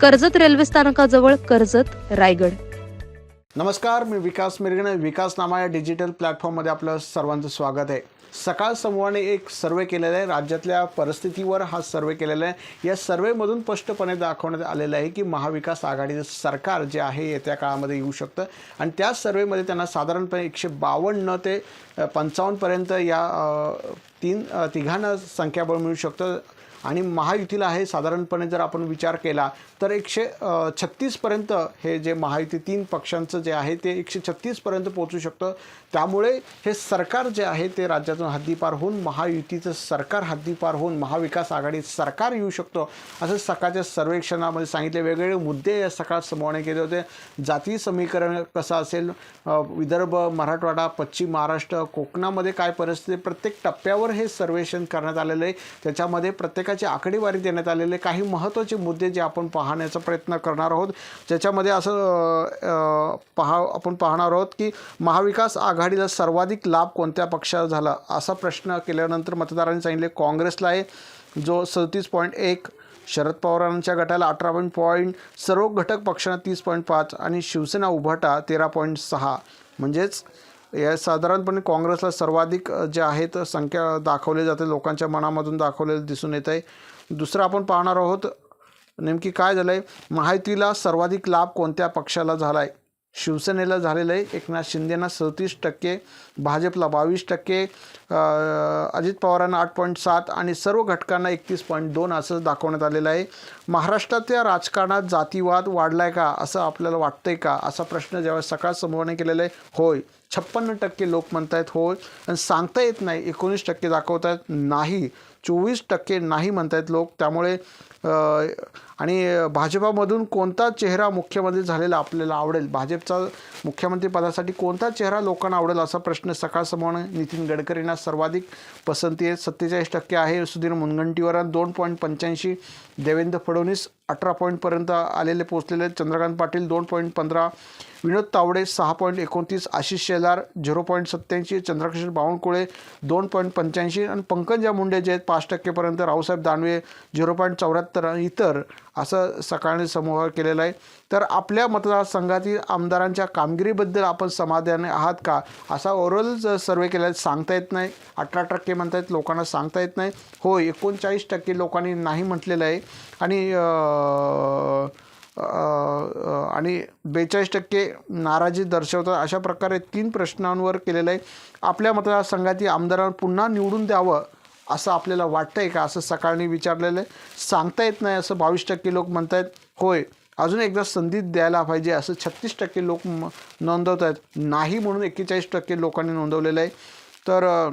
Karjat railway स्थानकाजवळ कर्जत रायगड. नमस्कार मी विकास मिरगणे. विकास नामा या डिजिटल प्लॅटफॉर्ममध्ये आपलं सर्वांचं स्वागत आहे. सकाळ समूहाने एक सर्वे केलेला आहे. राज्यातल्या परिस्थितीवर हा सर्वे केलेला आहे. या सर्वेमधून स्पष्टपणे दाखवण्यात आलेलं आहे की महाविकास आघाडीचं सरकार जे आहे येत्या काळामध्ये येऊ शकतं. आणि त्या सर्वेमध्ये त्यांना साधारणपणे एकशे बावन्न ते पंचावन्नपर्यंत या तीन तिघांना संख्याबळ मिळू शकतं. आणि महायुतीला आहे साधारणपणे जर आपण विचार केला तर एकशे छत्तीसपर्यंत हे जे महायुती तीन पक्षांचं जे आहे ते एकशे छत्तीसपर्यंत पोहोचू शकतं. त्यामुळे हे सरकार जे आहे ते राज्यातून हद्दीपार होऊन महायुतीचं सरकार हद्दीपार होऊन महाविकास आघाडी सरकार येऊ शकतो असं सकाळच्या सर्वेक्षणामध्ये सांगितले. वेगवेगळे मुद्दे या सकाळ समोर केले होते. जाती समीकरण कसं असेल? विदर्भ मराठवाडा पश्चिम महाराष्ट्र कोकणामध्ये काय परिस्थिती प्रत्येक टप्प्यावर हे सर्वेक्षण करण्यात आलेलं आहे. त्याच्यामध्ये प्रत्येक प्रत्येकाची आकडेवारी देण्यात आलेले काही महत्त्वाचे मुद्दे जे आपण पाहण्याचा प्रयत्न करणार आहोत. ज्याच्यामध्ये असं पहा आपण पाहणार आहोत की महाविकास आघाडीला सर्वाधिक लाभ कोणत्या पक्षाला झाला असा प्रश्न केल्यानंतर मतदारांनी सांगितले काँग्रेसला आहे जो सदतीस पॉईंट एक शरद पवारांच्या गटाला अठरा पॉईंट पॉईंट सर्व घटक पक्षांना तीस पॉईंट पाच आणि शिवसेना उभाटा तेरा पॉईंट सहा. म्हणजेच या साधारणपणे काँग्रेसला सर्वाधिक जे आहेत संख्या दाखवली जाते लोकांच्या मनामधून दाखवलेलं दिसून येत आहे. दुसरं आपण पाहणार आहोत नेमकी काय झालं आहे माहितीला सर्वाधिक लाभ कोणत्या पक्षाला झाला आहे शिवसेनेला झालेलं आहे. एकनाथ शिंदेना सदतीस टक्के भाजपला बावीस टक्के अजित पवारांना आठ पॉईंट सात आणि सर्व घटकांना एकतीस पॉईंट दोन असं दाखवण्यात आलेलं आहे. महाराष्ट्रातल्या राजकारणात जातीवाद वाढला आहे का? असं आपल्याला वाटतंय का? असा प्रश्न ज्यावेळेस सकाळ समूहाने केलेला आहे होय. छप्पन्न टक्के लोक म्हणत आहेत होय. आणि सांगता येत नाही एकोणीस टक्के दाखवत आहेत नाही. चोवीस टक्के नाही म्हणत आहेत लोक. त्यामुळे आणि भाजपामधून कोणता चेहरा मुख्यमंत्री झालेला आपल्याला आवडेल? भाजपचा मुख्यमंत्रीपदासाठी कोणता चेहरा लोकांना आवडेल असा प्रश्न सकाळसमोर नितीन गडकरींना सर्वाधिक पसंती आहे. सत्तेचाळीस टक्के आहे सुधीर मुनगंटीवार दोन पॉईंट पंच्याऐंशी. देवेंद्र फडणवीस अठरा पॉईंटपर्यंत आलेले पोचलेले चंद्रकांत पाटील दोन पॉईंट पंधरा विनोद तावडे सहा पॉईंट एकोणतीस आशिष शेलार झिरो पॉईंट सत्त्याऐंशी चंद्रकिशन बावनकुळे दोन पॉईंट पंच्याऐंशी आणि पंकजा मुंडे जे आहेत पाच टक्केपर्यंत रावसाहेब दानवे झिरो पॉईंट चौऱ्याहत्तर आणि इतर असं सकाळने समूह केलेला आहे. तर आपल्या मतदारसंघातील आमदारांच्या कामगिरीबद्दल आपण समाधानी आहात का? असा ओव्हरऑल सर्वे केला सांगता येत नाही. अठरा टक्के म्हणतायत लोकांना सांगता येत नाही. हो एकोणचाळीस टक्के लोकांनी नाही म्हटलेलं आहे. आणि आणि बेचाळीस टक्के नाराजी दर्शवतात. अशा प्रकारे तीन प्रश्नांवर केलेलं आहे. आपल्या मतदारसंघातील आमदारांना पुन्हा निवडून द्यावं असं आपल्याला वाटतं आहे का? असं सकाळनी विचारलेलं आहे. सांगता येत नाही असं बावीस टक्के लोक म्हणत आहेत होय अजून एकदा संधी द्यायला पाहिजे असं छत्तीस टक्के लोक म- नोंदवत आहेत नाही म्हणून एक्केचाळीस टक्के लोकांनी नोंदवलेलं आहे. तर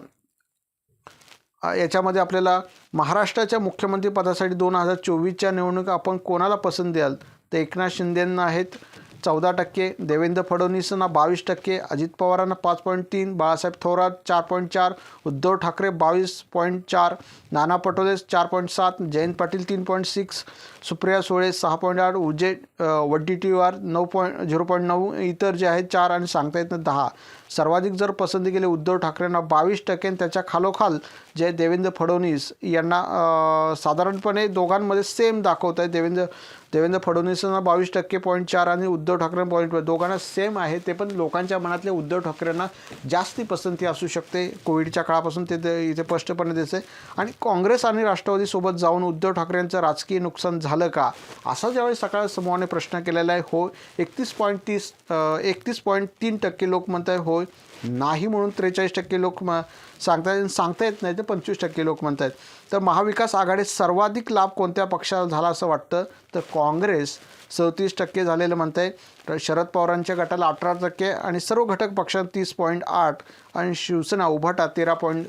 याच्यामध्ये आपल्याला महाराष्ट्राच्या मुख्यमंत्रीपदासाठी दोन हजार चोवीसच्या निवडणुका आपण कोणाला पसंत द्याल? तर एकनाथ शिंदेंना आहेत. चौदा टक्के देवेंद्र फडणवीसांना बावीस टक्के अजित पवारांना पाच पॉईंट तीन बाळासाहेब थोरात चार पॉईंट चार उद्धव ठाकरे बावीस पॉईंट चार नाना पटोले चार पॉईंट सात जयंत पाटील तीन पॉईंट सिक्स सुप्रिया सुळे सहा पॉईंट आठ उजे वड्डीटीवार नऊ पॉईंट झिरो पॉईंट नऊ इतर जे आहेत चार आणि सांगता येत नाही दहा. सर्वाधिक जर पसंती केली उद्धव ठाकरेंना बावीस टक्के त्याच्या खालोखाल जे देवेंद्र फडणवीस यांना साधारणपणे दोघांमध्ये सेम दाखवत आहे. देवेंद्र देवेंद्र फडणवीसांना बावीस टक्के पॉईंट चार आणि उद्धव ठाकरे पॉईंट दोघांना सेम आहे. ते पण लोकांच्या मनातले उद्धव ठाकरेंना जास्ती पसंती असू शकते. कोविडच्या काळापासून ते ते इथे स्पष्टपणे दिसते आणि काँग्रेस आणि राष्ट्रवादीसोबत जाऊन उद्धव ठाकरेंचं राजकीय नुकसान झालं का? असा ज्यावेळी सकाळ समूहाने प्रश्न केलेला आहे हो एकतीस पॉईंट तीस एकतीस पॉईंट तीन टक्के लोक म्हणत आहे हो, होय नाही म्हणून त्रेचाळीस टक्के लोक म सांगतायत सांगता येत नाही तर पंचवीस टक्के लोक म्हणत आहेत तर महाविकास आघाडीत सर्वाधिक लाभ कोणत्या पक्षाला झाला असं वाटतं? तर काँग्रेस चौतीस टक्के झालेलं म्हणत आहे तर शरद पवारांच्या गटाला अठरा टक्के आणि सर्व घटक पक्षात तीस पॉईंट आठ आणि शिवसेना उभाटा तेरा पॉईंट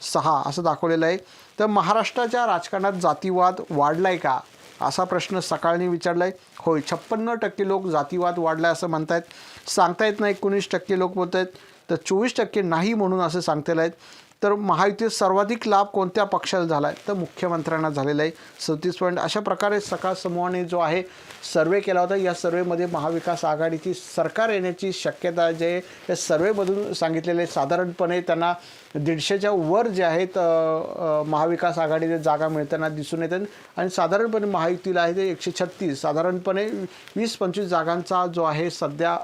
सहा असं दाखवलेलं आहे. तर महाराष्ट्राच्या राजकारणात जातीवाद वाढला आहे का? असा प्रश्न सकाळनी आहे होय छप्पन्न टक्के लोक जातीवाद वाढलाय असं म्हणतायत. सांगता येत नाही एकोणीस टक्के लोक बोलत आहेत तर चोवीस टक्के नाही म्हणून असं सांगतेलं आहेत तर महायुतीत सर्वाधिक लाभ कोणत्या पक्षाला झाला आहे तर मुख्यमंत्र्यांना झालेला आहे. सदतीस पॉईंट अशा प्रकारे सकाळ समूहाने जो आहे सर्वे केला होता. या सर्वेमध्ये महाविकास आघाडीची सरकार येण्याची शक्यता जे या सर्वेमधून सांगितलेले आहे. साधारणपणे त्यांना दीडशेच्या वर जे आहेत महाविकास आघाडीचे जागा मिळताना दिसून येतात आणि साधारणपणे महायुतीला आहे ते एकशे छत्तीस. साधारणपणे वीस पंचवीस जागांचा जो आहे सध्या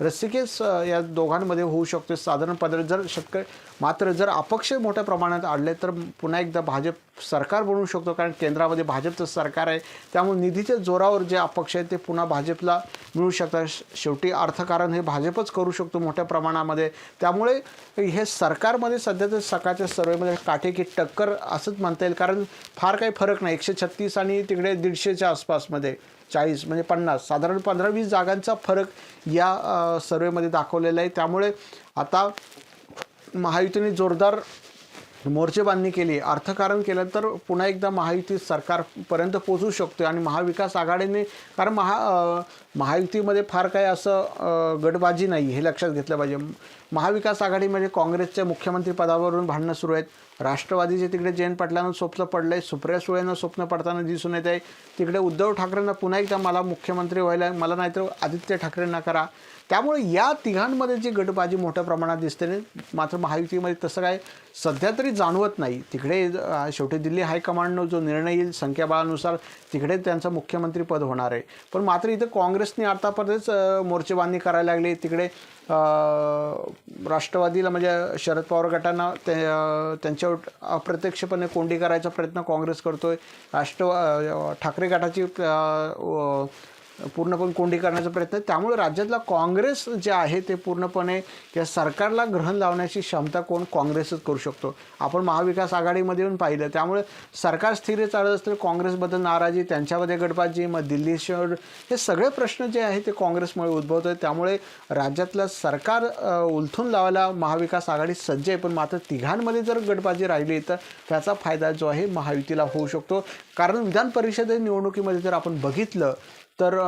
रस्सिकेस या दोघांमध्ये होऊ शकते साधारण जर शेतकरी मात्र जर अपक्ष मोठ्या प्रमाणात आढळले तर पुन्हा एकदा भाजप सरकार बनवू शकतो कारण केंद्रामध्ये भाजपचं सरकार आहे. त्यामुळे निधीच्या जोरावर जे अपक्ष आहेत ते पुन्हा भाजपला मिळू शकतात. शेवटी अर्थकारण हे भाजपच करू शकतो मोठ्या प्रमाणामध्ये. त्यामुळे हे सरकारमध्ये सध्या तर सकाळच्या सर्वेमध्ये काठेकी टक्कर असंच म्हणता येईल कारण फार काही फरक नाही. एकशे छत्तीस आणि तिकडे दीडशेच्या आसपासमध्ये. चाळीस म्हणजे पन्नास. साधारण पंधरा वीस जागांचा फरक या सर्वेमध्ये दाखवलेला आहे. त्यामुळे आता महायुतीने जोरदार मोर्चेबांधणी केली. अर्थकारण केलं तर पुन्हा एकदा महायुती सरकारपर्यंत पोचू शकतो आणि महाविकास आघाडीने कारण महा महायुतीमध्ये फार काही असं गटबाजी नाही हे लक्षात घेतलं पाहिजे. महाविकास आघाडीमध्ये म्हणजे काँग्रेसच्या मुख्यमंत्री पदावरून भांडणं सुरू आहेत. राष्ट्रवादीचे तिकडे जयंत पाटलांना स्वप्न पडलं आहे सुप्रिया सुळेनं स्वप्न पडताना दिसून येत आहे तिकडे उद्धव ठाकरेंना पुन्हा एकदा मला मुख्यमंत्री व्हायला मला नाहीतर आदित्य ठाकरेंना करा. त्यामुळे या तिघांमध्ये जी गटबाजी मोठ्या प्रमाणात दिसते मात्र महायुतीमध्ये तसं काय सध्या तरी जाणवत नाही. तिकडे शेवटी दिल्ली हायकमांडनं जो निर्णय येईल संख्याबळानुसार तिकडे त्यांचं मुख्यमंत्रीपद होणार आहे. पण मात्र इथं काँग्रेसने आतापर्यंतच मोर्चेबांधणी करायला लागली. तिकडे राष्ट्रवादीला म्हणजे शरद पवार गटांना ते त्यांच्यावर अप्रत्यक्षपणे कोंडी करायचा प्रयत्न काँग्रेस करतोय. राष्ट्र ठाकरे गटाची पूर्णपणे कोंडी करण्याचा प्रयत्न आहे. त्यामुळे राज्यातला काँग्रेस जे आहे ते पूर्णपणे या सरकारला ग्रहण लावण्याची क्षमता कोण काँग्रेसच करू शकतो. आपण महाविकास आघाडीमध्ये येऊन पाहिलं. त्यामुळे सरकार स्थिर चालत असतं काँग्रेसबद्दल नाराजी त्यांच्यामध्ये गडबाजी मग दिल्ली शहर हे सगळे प्रश्न जे आहेत ते काँग्रेसमुळे उद्भवत आहेत त्यामुळे राज्यातलं सरकार उलथून लावायला महाविकास आघाडी सज्ज आहे. पण मात्र तिघांमध्ये जर गडबाजी राहिली तर त्याचा फायदा जो आहे महायुतीला होऊ शकतो. कारण विधान परिषद निवडणुकीमध्ये जर आपण बघितलं तर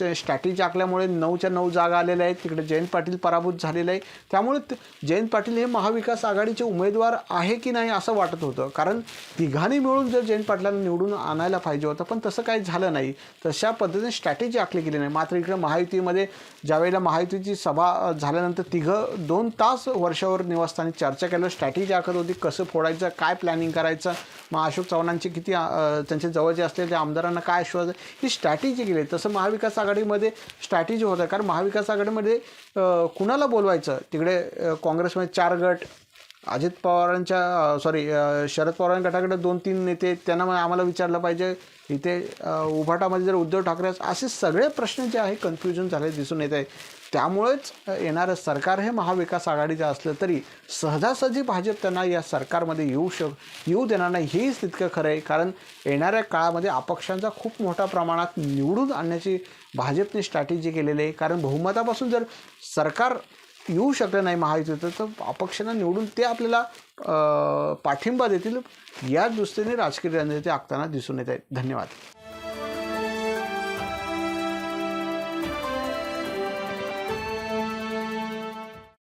ते स्ट्रॅटेजी आखल्यामुळे नऊच्या नऊ जागा आलेल्या आहेत. तिकडे जयंत पाटील पराभूत झालेलं आहे त्यामुळे जयंत पाटील हे महाविकास आघाडीचे उमेदवार आहे की नाही असं वाटत होतं. कारण तिघांनी मिळून जर जयंत पाटलांना निवडून आणायला पाहिजे होतं पण तसं काही झालं नाही. तशा पद्धतीने स्ट्रॅटेजी आखली गेली नाही. मात्र इकडे महायुतीमध्ये ज्यावेळेला महायुतीची सभा झाल्यानंतर तिघं दोन तास वर्षावर निवासस्थानी चर्चा केलं स्ट्रॅटेजी आखत होती कसं फोडायचं काय प्लॅनिंग करायचं मग अशोक चव्हाणांचे किती त्यांचे जवळचे असलेल्या आमदारांना काय आश्वासन ही स्ट्रॅटेजी केली. तर तसं महाविकास आघाडीमध्ये स्ट्रॅटेजी होतं. कारण महाविकास आघाडीमध्ये कुणाला बोलवायचं? तिकडे काँग्रेसमध्ये चार गट अजित पवारांच्या सॉरी शरद पवार गटाकडे दोन तीन नेते त्यांना मग आम्हाला विचारलं पाहिजे. इथे उभाटामध्ये जर उद्धव ठाकरे असे सगळे प्रश्न जे आहे कन्फ्युजन झाले दिसून येत आहे. त्यामुळेच येणारं सरकार हे महाविकास आघाडीचं असलं तरी सहजासहजी भाजप त्यांना या सरकारमध्ये येऊ शक येऊ देणार नाही. हेच तितकं खरं आहे. कारण येणाऱ्या काळामध्ये अपक्षांचा खूप मोठ्या प्रमाणात निवडून आणण्याची भाजपने स्ट्रॅटेजी केलेली आहे. कारण बहुमतापासून जर सरकार येऊ शकलं नाही महायुतीचं तर अपक्षांना निवडून ते आपल्याला पाठिंबा देतील या दृष्टीने राजकीय रणनीती आखताना दिसून येत आहेत. धन्यवाद.